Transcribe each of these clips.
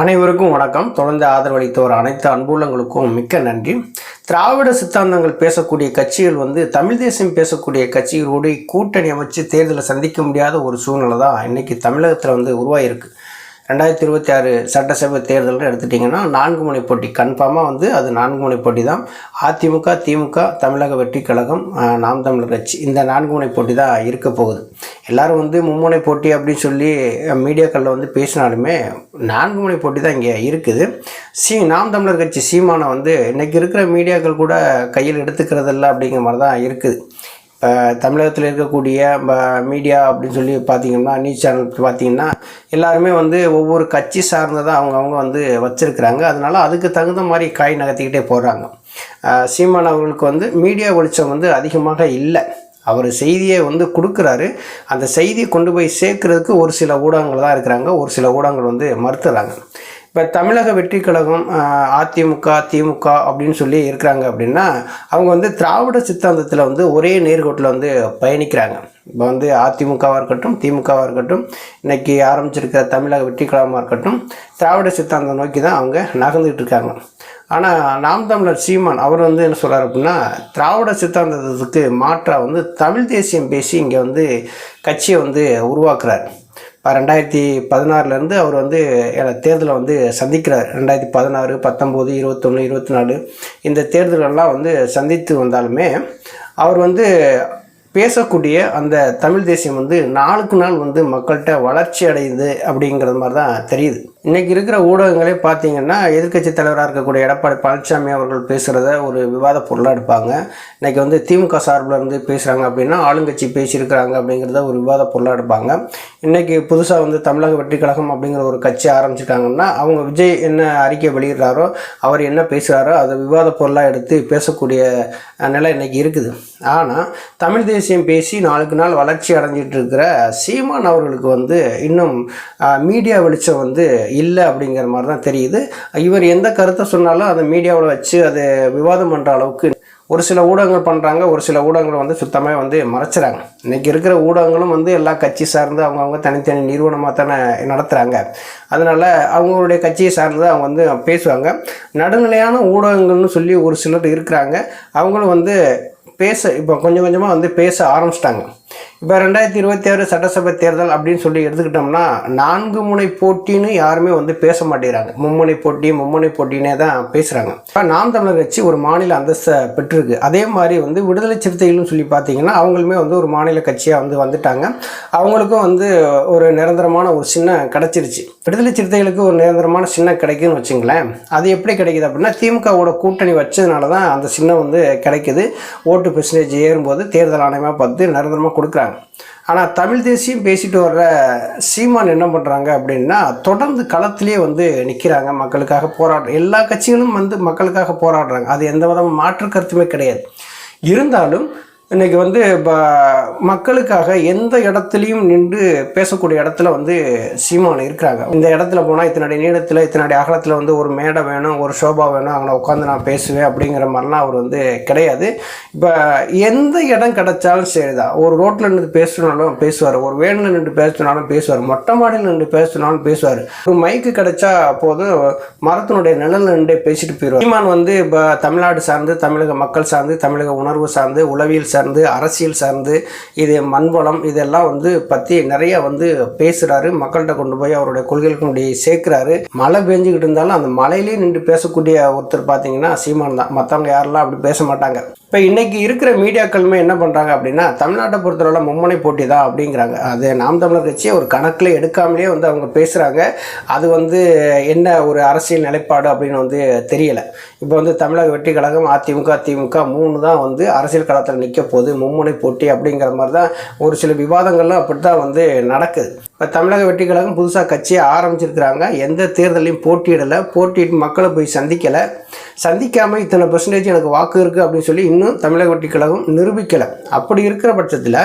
அனைவருக்கும் வணக்கம். தொடர்ந்து ஆதரவளித்தவர் அனைத்து அன்புள்ளங்களுக்கும் மிக்க நன்றி. திராவிட சித்தாந்தங்கள் பேசக்கூடிய கட்சிகள் வந்து தமிழ் தேசம் பேசக்கூடிய கட்சிகளோடு கூட்டணி அமைச்சு தேர்தலை சந்திக்க முடியாத ஒரு சூழ்நிலை தான் இன்றைக்கி தமிழகத்தில் வந்து உருவாயிருக்கு. ரெண்டாயிரத்தி இருபத்தி ஆறு சட்டசபை தேர்தலில் எடுத்துட்டிங்கன்னா நான்கு முனை போட்டி. கன்ஃபார்மாக வந்து அது நான்கு முனை போட்டி தான். அதிமுக திமுக தமிழக வெற்றி கழகம் நாம் தமிழர் கட்சி. இந்த நான்கு முனை போட்டி தான் இருக்க போகுது. எல்லாரும் வந்து மும்முனை போட்டி அப்படின்னு சொல்லி மீடியாக்களில் வந்து பேசினாலுமே நான்கு முனை போட்டி தான் இங்கே இருக்குது. சி நாம் தமிழர் கட்சி சீமானை வந்து இன்றைக்கி இருக்கிற மீடியாக்கள் கூட கையில் எடுத்துக்கிறதில்ல அப்படிங்கிற மாதிரி தான் இருக்குது. தமிழகத்தில் இருக்கக்கூடிய மீடியா அப்படின்னு சொல்லி பார்த்தீங்கன்னா நியூஸ் சேனல் பார்த்தீங்கன்னா எல்லாருமே வந்து ஒவ்வொரு கட்சி சார்ந்ததாக அவங்கவுங்க வந்து வச்சுருக்கிறாங்க. அதனால் அதுக்கு தகுந்த மாதிரி காய் நகர்த்திக்கிட்டே போடுறாங்க சீமான் அவர்களுக்கு வந்து மீடியா வெளிச்சம் வந்து அதிகமாக இல்லை. அவர் செய்தியை வந்து கொடுக்குறாரு. அந்த செய்தியை கொண்டு போய் சேர்க்கறதுக்கு ஒரு சில ஊடகங்கள் தான் இருக்கிறாங்க. ஒரு சில ஊடகங்கள் வந்து மறுத்துறாங்க. இப்போ தமிழக வெற்றி கழகம் அதிமுக திமுக அப்படின்னு சொல்லி இருக்கிறாங்க அப்படின்னா அவங்க வந்து திராவிட சித்தாந்தத்தில் வந்து ஒரே நேர்கோட்டில் வந்து பயணிக்கிறாங்க. இப்போ வந்து அதிமுகவாக இருக்கட்டும் திமுகவாக இருக்கட்டும் இன்றைக்கி ஆரம்பிச்சிருக்கிற தமிழக வெற்றி கழகமாக இருக்கட்டும் திராவிட சித்தாந்தம் நோக்கி தான் அவங்க நகர்ந்துக்கிட்டு இருக்காங்க. ஆனால் நாம் தமிழர் சீமான் அவர் வந்து என்ன சொல்கிறார் அப்படின்னா திராவிட சித்தாந்தத்துக்கு மாற்றாக வந்து தமிழ் தேசியம் பேசி இங்கே வந்து கட்சியை வந்து உருவாக்குறாரு. ரெண்டாயிரத்தி பதினாறுலேருந்து அவர் வந்து தேர்தலை வந்து சந்திக்கிறார். ரெண்டாயிரத்தி பதினாறு பத்தொம்போது இருபத்தொன்று இருபத்தி நாலு இந்த தேர்தலெல்லாம் வந்து சந்தித்து வந்தாலுமே அவர் வந்து பேசக்கூடிய அந்த தமிழ் தேசியம் வந்து நாளுக்கு நாள் வந்து மக்கள்கிட்ட வளர்ச்சி அடையுது அப்படிங்கிறது மாதிரி தான் தெரியுது. இன்றைக்கி இருக்கிற ஊடகங்களே பார்த்தீங்கன்னா எதிர்க்கட்சி தலைவராக இருக்கக்கூடிய எடப்பாடி பழனிசாமி அவர்கள் பேசுகிறத ஒரு விவாத பொருளாக எடுப்பாங்க. இன்றைக்கி வந்து திமுக சார்பில் இருந்து பேசுகிறாங்க அப்படின்னா ஆளுங்கட்சி பேசியிருக்கிறாங்க அப்படிங்கிறத ஒரு விவாத பொருளாக எடுப்பாங்க. இன்றைக்கி புதுசாக வந்து தமிழக வெற்றி கழகம் அப்படிங்கிற ஒரு கட்சி ஆரம்பிச்சிருக்காங்கன்னா அவங்க விஜய் என்ன அறிக்கை வெளியிடுறாரோ அவர் என்ன பேசுகிறாரோ அதை விவாத பொருளாக எடுத்து பேசக்கூடிய நிலை இன்றைக்கி இருக்குது. ஆனால் தமிழ் தேசியம் பேசி நாளுக்கு நாள் வளர்ச்சி அடைஞ்சிட்டு இருக்கிற சீமான் அவர்களுக்கு வந்து இன்னும் மீடியா வெளிச்சம் வந்து இல்லை அப்படிங்கிற மாதிரி தான் தெரியுது. இவர் எந்த கருத்தை சொன்னாலும் அதை மீடியாவில் வச்சு அதை விவாதம் பண்ணுற அளவுக்கு ஒரு சில ஊடகங்கள் பண்ணுறாங்க ஒரு சில ஊடகங்கள் வந்து சுத்தமாக வந்து மறைச்சிறாங்க. இன்றைக்கி இருக்கிற ஊடகங்களும் வந்து எல்லா கட்சி சார்ந்து அவங்கவுங்க தனித்தனி நிறுவனமாக தானே நடத்துகிறாங்க அதனால் அவங்களுடைய கட்சியை சார்ந்து அவங்க வந்து பேசுவாங்க. நடுநிலையான ஊடகங்கள்னு சொல்லி ஒரு சிலர் இருக்கிறாங்க. அவங்களும் வந்து பேச இப்போ கொஞ்சம் கொஞ்சமாக வந்து பேச ஆரம்பிச்சிட்டாங்க. இப்போ ரெண்டாயிரத்தி இருபத்தி ஆறு சட்டசபை தேர்தல் அப்படின்னு சொல்லி எடுத்துக்கிட்டோம்னா நான்கு முனை போட்டின்னு யாருமே வந்து பேச மாட்டேங்கிறாங்க. மும்முனை போட்டி மும்முனை போட்டினே தான் பேசுகிறாங்க இப்போ நாம் தமிழர் கட்சி ஒரு மாநில அந்தஸ்தை பெற்றிருக்கு. அதே மாதிரி வந்து விடுதலை சிறுத்தைகள்னு சொல்லி பார்த்தீங்கன்னா அவங்களுமே வந்து ஒரு மாநில கட்சியாக வந்து வந்துட்டாங்க. அவங்களுக்கும் வந்து ஒரு நிரந்தரமான ஒரு சின்ன கிடச்சிருச்சு. விடுதலை சிறுத்தைகளுக்கு ஒரு நிரந்தரமான சின்னம் கிடைக்குதுன்னு வச்சுங்களேன் அது எப்படி கிடைக்குது அப்படின்னா திமுகவோட கூட்டணி வச்சதுனால தான் அந்த சின்னம் வந்து கிடைக்குது. ஓட்டு பெர்சன்டேஜ் ஏறும்போது தேர்தல் ஆணையமாக பார்த்து நிரந்தரமாக கொடுக்குறாங்க. ஆனால் தமிழ் தேசியம் பேசிட்டு வர்ற சீமான் என்ன பண்ணுறாங்க அப்படின்னா தொடர்ந்து களத்திலே வந்து நிற்கிறாங்க மக்களுக்காக போராடுற எல்லா கட்சிகளும் வந்து மக்களுக்காக போராடுறாங்க. அது எந்த விதமான மாற்று கருத்துமே கிடையாது. இருந்தாலும் இன்றைக்கி வந்து இப்போ மக்களுக்காக எந்த இடத்துலையும் நின்று பேசக்கூடிய இடத்துல வந்து சீமான் இருக்கிறாங்க. இந்த இடத்துல போனால் இத்தனை நீளத்தில் இத்தனை அகலத்தில் வந்து ஒரு மேடை வேணும் ஒரு ஷோபா வேணும் அங்கே உட்காந்து நான் பேசுவேன் அப்படிங்கிற மாதிரிலாம் அவர் வந்து கிடையாது. இப்போ எந்த இடம் கிடைச்சாலும் சரிதான். ஒரு ரோட்டில் நின்று பேசணுனாலும் பேசுவார் ஒரு வேனில் நின்று பேசினாலும் பேசுவார் மொட்டை மாடியில் நின்று பேசினாலும் பேசுவார். ஒரு மைக்கு கிடைச்சா போதும் மரத்தினுடைய நிழல் நின்று பேசிட்டு போயிடுவார் சீமான் வந்து இப்போ தமிழ்நாடு சார்ந்து தமிழக மக்கள் சார்ந்து தமிழக உணர்வு சார்ந்து உளவியல் சார்ந்து அரசியல் சார்ந்து இது மண்வளம் இதெல்லாம் வந்து பற்றி நிறைய வந்து பேசுகிறாரு மக்கள்கிட்ட கொண்டு போய் அவருடைய கொள்கைகளுக்கு கொண்டு சேர்க்குறாரு. மழை பெஞ்சுக்கிட்டு இருந்தாலும் அந்த மலையிலேயே நின்று பேசக்கூடிய ஒருத்தர் பார்த்தீங்கன்னா சீமான் தான். மற்றவங்க யாரெல்லாம் அப்படி பேச மாட்டாங்க. இப்போ இன்றைக்கி இருக்கிற மீடியாக்களுமே என்ன பண்ணுறாங்க அப்படின்னா தமிழ்நாட்டை பொறுத்தவரை மும்முனை போட்டி தான் அப்படிங்கிறாங்க. அது நாம் தமிழர் கட்சியை ஒரு கணக்கில் எடுக்காமலே வந்து அவங்க பேசுகிறாங்க அது வந்து என்ன ஒரு அரசியல் நிலைப்பாடு அப்படின்னு வந்து தெரியலை. இப்போ வந்து தமிழக வெற்றி கழகம் அதிமுக திமுக மூணு தான் வந்து அரசியல் களத்தில் நிற்க போகுது. மும்முனை போட்டி அப்படிங்கிற மாதிரி தான் ஒரு சில விவாதங்கள்லாம் அப்படி தான் வந்து நடக்குது. இப்போ தமிழக வெற்றி கழகம் புதுசாக கட்சியை ஆரம்பிச்சிருக்கிறாங்க. எந்த தேர்தலையும் போட்டியிடலை. போட்டியிட்டு மக்களை போய் சந்திக்கலை. சந்திக்காமல் இத்தனை பெர்சன்டேஜ் எனக்கு வாக்கு இருக்குது அப்படின்னு சொல்லி இன்னும் தமிழக வெற்றி கழகம் நிரூபிக்கலை. அப்படி இருக்கிற பட்சத்தில்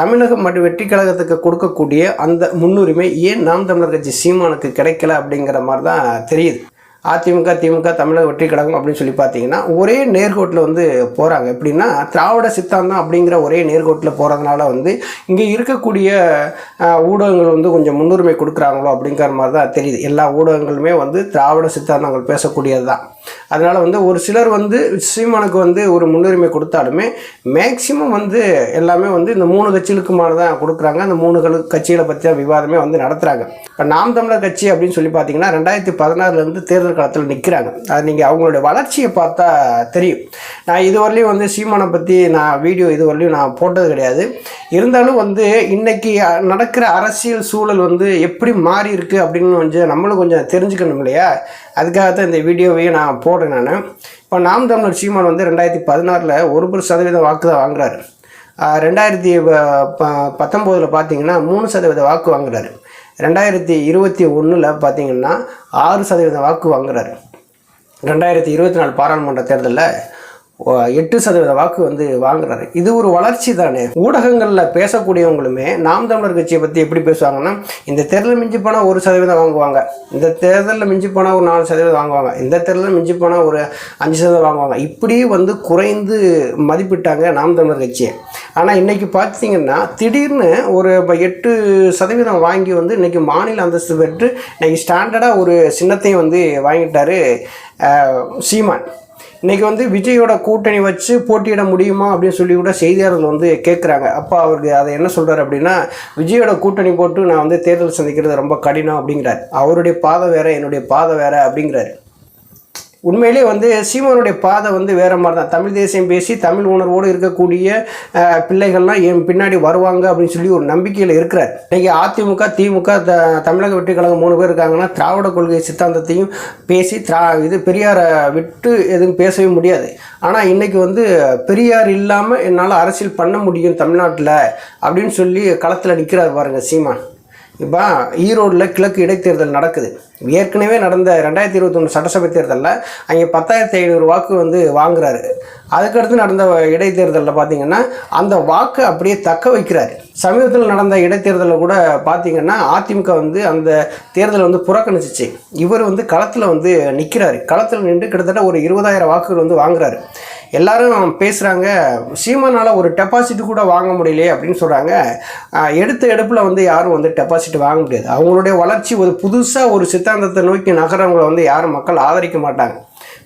தமிழக மட்டு வெற்றி கழகத்துக்கு கொடுக்கக்கூடிய அந்த முன்னுரிமை ஏன் நாம் தமிழர் கட்சி சீமானுக்கு கிடைக்கல அப்படிங்கிற மாதிரி தான் தெரியுது. அதிமுக திமுக தமிழக வெற்றி கழகம் அப்படின்னு சொல்லி பார்த்தீங்கன்னா ஒரே நேர்கோட்டில் வந்து போகிறாங்க எப்படின்னா திராவிட சித்தாந்தம் அப்படிங்கிற ஒரே நேர்கோட்டில் போகிறதுனால வந்து இங்கே இருக்கக்கூடிய ஊடகங்கள் வந்து கொஞ்சம் முன்னுரிமை கொடுக்குறாங்களோ அப்படிங்கிற மாதிரி தான் தெரியுது. எல்லா ஊடகங்களுமே வந்து திராவிட சித்தாந்தங்கள் பேசக்கூடியது தான். அதனால் வந்து ஒரு சிலர் வந்து சீமானுக்கு வந்து ஒரு முன்னுரிமை கொடுத்தாலுமே மேக்சிமம் வந்து எல்லாமே வந்து இந்த மூணு கட்சிகளுக்குமான தான் கொடுக்குறாங்க. அந்த மூணு கட்சிகளை பற்றி தான் விவாதமே வந்து நடத்துகிறாங்க இப்போ நாம் தமிழர் கட்சி அப்படின்னு சொல்லி பார்த்தீங்கன்னா ரெண்டாயிரத்தி பதினாறுலேருந்து தேர்தல் காலத்தில் நிற்கிறாங்க அது நீங்கள் அவங்களுடைய வளர்ச்சியை பார்த்தா தெரியும். நான் இதுவரையிலையும் வந்து சீமானை பற்றி நான் வீடியோ இதுவரையிலையும் நான் போட்டது கிடையாது. இருந்தாலும் வந்து இன்றைக்கி நடக்கிற அரசியல் சூழல் வந்து எப்படி மாறி இருக்குது அப்படின்னு கொஞ்சம் நம்மளும் கொஞ்சம் தெரிஞ்சுக்கணும் இல்லையா? அதுக்காக தான் இந்த வீடியோவையும் நான் போடுறேன் நான். இப்போ நாம் தமிழர் சீமான் வந்து ரெண்டாயிரத்தி பதினாறில் ஒரு ஒரு சதவீத வாக்கு தான் வாங்குறாரு. ரெண்டாயிரத்தி ப- ப- பத்தொம்போதில் பார்த்தீங்கன்னா மூணு சதவீத வாக்கு வாங்குறாரு. ரெண்டாயிரத்தி இருபத்தி ஒன்றில் பார்த்தீங்கன்னா ஆறு சதவீத வாக்கு வாங்குறாரு. ரெண்டாயிரத்தி இருபத்தி நாலு பாராளுமன்ற தேர்தலில் எட்டு சதவீத வாக்கு வந்து வாங்குறாரு. இது ஒரு வளர்ச்சி தானே. ஊடகங்களில் பேசக்கூடியவங்களுமே நாம் தமிழர் கட்சியை பற்றி எப்படி பேசுவாங்கன்னா இந்த தேர்தலில் மிஞ்சி போனால் ஒரு சதவீதம் வாங்குவாங்க. இந்த தேர்தலில் மிஞ்சி போனால் ஒரு நாலு சதவீதம் வாங்குவாங்க. இந்த தேர்தலில் மிஞ்சி போனால் ஒரு அஞ்சு சதவீதம் வாங்குவாங்க. இப்படி வந்து குறைந்து மதிப்பிட்டாங்க நாம் தமிழர் கட்சியை. ஆனால் இன்றைக்கி பார்த்தீங்கன்னா திடீர்னு ஒரு இப்போ எட்டு சதவீதம் வாங்கி வந்து இன்றைக்கி மாநில அந்தஸ்து பெற்று இன்றைக்கி ஸ்டாண்டர்டாக ஒரு சின்னத்தையும் வந்து வாங்கிட்டார் சீமான். இன்றைக்கி வந்து விஜயோட கூட்டணி வச்சு போட்டியிட முடியுமா அப்படின்னு சொல்லி கூட செய்தியாளர்கள் வந்து கேட்குறாங்க அப்பா அவருக்கு அதை என்ன சொல்கிறார் அப்படின்னா விஜயோட கூட்டணி போட்டு நான் வந்து தேர்தல் சந்திக்கிறது ரொம்ப கடினம் அப்படிங்கிறார். அவருடைய பாதை வேறு என்னுடைய பாதை வேறு அப்படிங்கிறாரு. உண்மையிலே வந்து சீமானுடைய பாதை வந்து வேறு மாதிரி தான் தமிழ் தேசியம் பேசி தமிழ் உணர்வோடு இருக்கக்கூடிய பிள்ளைகள்லாம் என் பின்னாடி வருவாங்க அப்படின்னு சொல்லி ஒரு நம்பிக்கையில் இருக்கிறார். இன்றைக்கி அதிமுக திமுக த தமிழக வெற்றி கழகம் மூணு பேர் இருக்காங்கன்னா திராவிட கொள்கை சித்தாந்தத்தையும் பேசி திரா இது பெரியாரை விட்டு எதுவும் பேசவே முடியாது. ஆனால் இன்றைக்கி வந்து பெரியார் இல்லாமல் என்னால் அரசியல் பண்ண முடியும் தமிழ்நாட்டில் அப்படின்னு சொல்லி களத்தில் நிற்கிறார் பாருங்கள் சீமான். இப்போ ஈரோடில் கிழக்கு இடைத்தேர்தல் நடக்குது. ஏற்கனவே நடந்த ரெண்டாயிரத்தி இருபத்தொன்று சட்டசபை தேர்தலில் அங்கே பத்தாயிரத்தி ஐநூறு வாக்கு வந்து வாங்குறாரு. அதுக்கடுத்து நடந்த இடைத்தேர்தலில் பார்த்தீங்கன்னா அந்த வாக்கை அப்படியே தக்க வைக்கிறாரு. சமீபத்தில் நடந்த இடைத்தேர்தலில் கூட பார்த்தீங்கன்னா அதிமுக வந்து அந்த தேர்தலை வந்து புறக்கணிச்சிச்சு. இவர் வந்து களத்தில் வந்து நிற்கிறாரு களத்தில் நின்று கிட்டத்தட்ட ஒரு இருபதாயிரம் வாக்குகள் வந்து வாங்குறாரு. எல்லாரும் பேசுகிறாங்க சீமானால் ஒரு டெபாசிட் கூட வாங்க முடியலையே அப்படின்னு சொல்கிறாங்க எடுத்த எடுப்பில் வந்து யாரும் வந்து டெபாசிட் வாங்க முடியாது. அவங்களுடைய வளர்ச்சி ஒரு புதுசாக ஒரு சித்தாந்தத்தை நோக்கி நகரவங்களை வந்து யாரும் மக்கள் ஆதரிக்க மாட்டாங்க.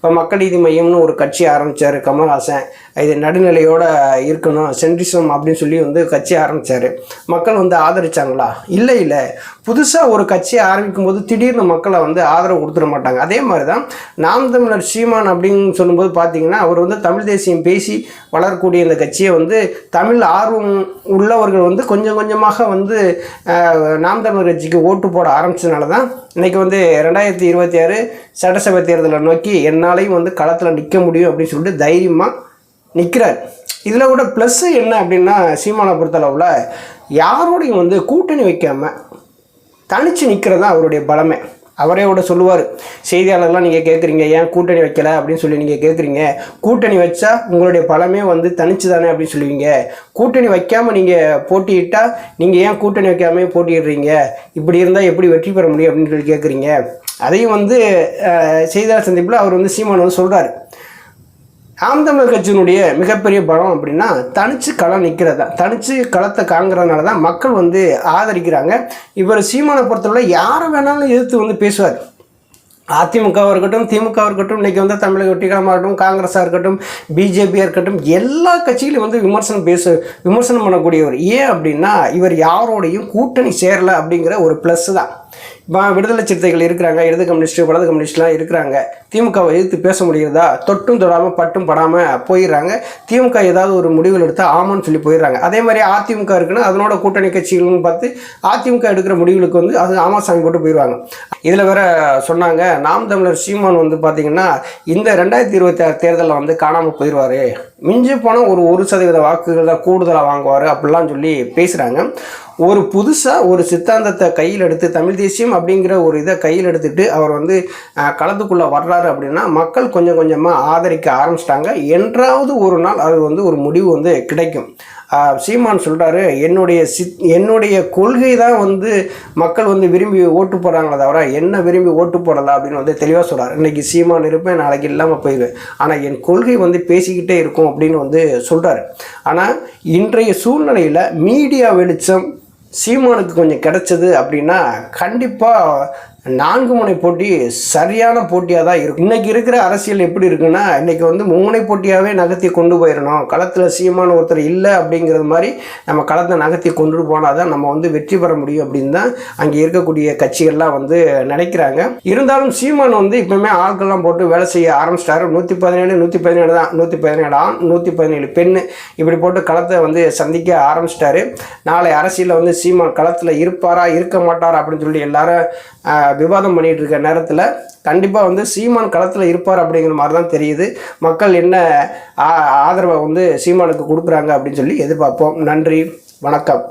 இப்போ மக்கள் நீதி மையம்னு ஒரு கட்சி ஆரம்பித்தார் கமல்ஹாசன். இது நடுநிலையோட இருக்கணும் சென்ட்ரிசம் அப்படின்னு சொல்லி வந்து கட்சி ஆரம்பித்தார் மக்கள் வந்து ஆதரித்தாங்களா இல்லை இல்லை. புதுசாக ஒரு கட்சியை ஆரம்பிக்கும் போது திடீர்னு மக்களை வந்து ஆதரவு கொடுத்துட மாட்டாங்க. அதே மாதிரி தான் நாம் தமிழர் சீமான் அப்படின்னு சொல்லும்போது பார்த்தீங்கன்னா அவர் வந்து தமிழ் தேசியம் பேசி வளரக்கூடிய இந்த கட்சியை வந்து தமிழ் ஆர்வம் உள்ளவர்கள் வந்து கொஞ்சம் கொஞ்சமாக வந்து நாம் தமிழர் கட்சிக்கு ஓட்டு போட ஆரம்பிச்சதுனால தான் இன்னைக்கு வந்து ரெண்டாயிரத்தி இருபத்தி ஆறு சட்டசபை தேர்தலை நோக்கி என்னாலையும் வந்து களத்தில் நிற்க முடியும் அப்படின்னு சொல்லிட்டு தைரியமாக நிற்கிறார் இதில் கூட ப்ளஸ்ஸு என்ன அப்படின்னா சீமானை பொறுத்தளவில் யாரோடையும் வந்து கூட்டணி வைக்காமல் தனித்து நிற்கிறது தான் அவருடைய பலமே. அவரே கூட சொல்லுவார் செய்தியாளர்லாம் நீங்கள் கேட்குறீங்க ஏன் கூட்டணி வைக்கலை? அப்படின்னு சொல்லி நீங்கள் கேட்குறீங்க கூட்டணி வச்சா உங்களுடைய பலமே வந்து தனிச்சு தானே அப்படின்னு சொல்லுவீங்க. கூட்டணி வைக்காமல் நீங்கள் போட்டியிட்டால் நீங்கள் ஏன் கூட்டணி வைக்காம போட்டியிடுறீங்க? இப்படி இருந்தால் எப்படி வெற்றி பெற முடியும் அப்படின்னு சொல்லி கேட்குறீங்க அதையும் வந்து செய்தியாளர் சந்திப்பில் அவர் வந்து சீமான் வந்து சொல்கிறார் ஆம் தமிழர் கட்சியினுடைய மிகப்பெரிய பலம் அப்படின்னா தனிச்சு களம் நிற்கிறது தான் தனிச்சு களத்தை காங்கிறதுனால தான் மக்கள் வந்து ஆதரிக்கிறாங்க. இவர் சீமானை பொறுத்தவரை யாரை வேணாலும் எதிர்த்து வந்து பேசுவார். அதிமுகவாக இருக்கட்டும் திமுகவாக இருக்கட்டும் இன்றைக்கி வந்து தமிழக வெற்றிகரமாக இருக்கட்டும் காங்கிரஸாக இருக்கட்டும் பிஜேபியாக இருக்கட்டும் எல்லா கட்சிகளையும் வந்து விமர்சனம் பேச விமர்சனம் பண்ணக்கூடியவர். ஏன் அப்படின்னா இவர் யாரோடையும் கூட்டணி சேரலை அப்படிங்கிற ஒரு ப்ளஸ் தான். இப்போ விடுதலை சிறுத்தைகள் இருக்கிறாங்க இடது கம்யூனிஸ்ட் வலது கம்யூனிஸ்ட்லாம் இருக்கிறாங்க. திமுகவை எதிர்த்து பேச முடிகிறதா? தொட்டும் தொடாமல் பட்டும் படாமல் போயிடுறாங்க. திமுக ஏதாவது ஒரு முடிவுகள் எடுத்தால் ஆமான்னு சொல்லி போயிடுறாங்க. அதே மாதிரி அதிமுக இருக்குன்னா அதனோட கூட்டணி கட்சிகள்னு பார்த்து அதிமுக எடுக்கிற முடிவுகளுக்கு வந்து அது ஆமா சாமி போட்டு போயிடுவாங்க. இதில் வேற சொன்னாங்க நாம் தமிழர் சீமான் வந்து பார்த்தீங்கன்னா இந்த ரெண்டாயிரத்தி இருபத்தி ஆறு தேர்தலில் வந்து காணாமல் போயிடுவார் மிஞ்சி போனால் ஒரு ஒரு சதவீத வாக்குகள் தான் கூடுதலாக வாங்குவார் அப்படிலாம் சொல்லி பேசுகிறாங்க ஒரு புதுசாக ஒரு சித்தாந்தத்தை கையில் எடுத்து தமிழ் தேசியம் அப்படிங்கிற ஒரு இதை கையில் எடுத்துட்டு அவர் வந்து களத்துக்குள்ளே வர்றாரு அப்படின்னா மக்கள் கொஞ்சம் கொஞ்சமாக ஆதரிக்க ஆரம்பிச்சிட்டாங்க. என்றாவது ஒரு நாள் அது வந்து ஒரு முடிவு வந்து கிடைக்கும். சீமான் சொல்கிறாரு என்னுடைய சித் என்னுடைய கொள்கை தான் வந்து மக்கள் வந்து விரும்பி ஓட்டு போடுறாங்களே தவிர என்ன விரும்பி ஓட்டு போடலாம் அப்படின்னு வந்து தெளிவாக சொல்கிறார் இன்றைக்கி சீமான் இருப்பேன் நாளைக்கு இல்லாமல் போயிடுவேன். ஆனால் என் கொள்கை வந்து பேசிக்கிட்டே இருக்கும் அப்படின்னு வந்து சொல்கிறாரு ஆனால் இன்றைய சூழ்நிலையில் மீடியா வெளிச்சம் சீமானுக்கு கொஞ்சம் கிடைச்சது அப்படின்னா கண்டிப்பாக நான்கு முனை போட்டி சரியான போட்டியாக தான் இருக்கும். இன்றைக்கி இருக்கிற அரசியல் எப்படி இருக்குன்னா இன்றைக்கி வந்து மும்முனை போட்டியாகவே நகர்த்தி கொண்டு போயிடணும். களத்தில் சீமான ஒருத்தர் இல்லை அப்படிங்கிறது மாதிரி நம்ம களத்தை நகர்த்தி கொண்டு போனால் தான் நம்ம வந்து வெற்றி பெற முடியும் அப்படின்னு தான் அங்கே இருக்கக்கூடிய கட்சிகள்லாம் வந்து நினைக்கிறாங்க. இருந்தாலும் சீமான் வந்து இப்போவுமே ஆட்கள்லாம் போட்டு வேலை செய்ய ஆரம்பிச்சிட்டாரு. நூற்றி பதினேழு நூற்றி பதினேழு தான். நூற்றி பதினேழு ஆண் நூற்றி பதினேழு பெண் இப்படி போட்டு களத்தை வந்து சந்திக்க ஆரம்பிச்சிட்டாரு. நாளை அரசியலில் வந்து சீமான் களத்தில் இருப்பாரா இருக்க மாட்டாரா அப்படின்னு சொல்லி எல்லாரும் விவாதம் பண்ணிகிட்டு இருக்க நேரத்தில் கண்டிப்பாக வந்து சீமான் களத்தில் இருப்பார் அப்படிங்கிற மாதிரி தான் தெரியுது. மக்கள் என்ன ஆ- ஆதரவை வந்து சீமானுக்கு கொடுக்குறாங்க அப்படின்னு சொல்லி எதிர்பார்ப்போம். நன்றி. வணக்கம்.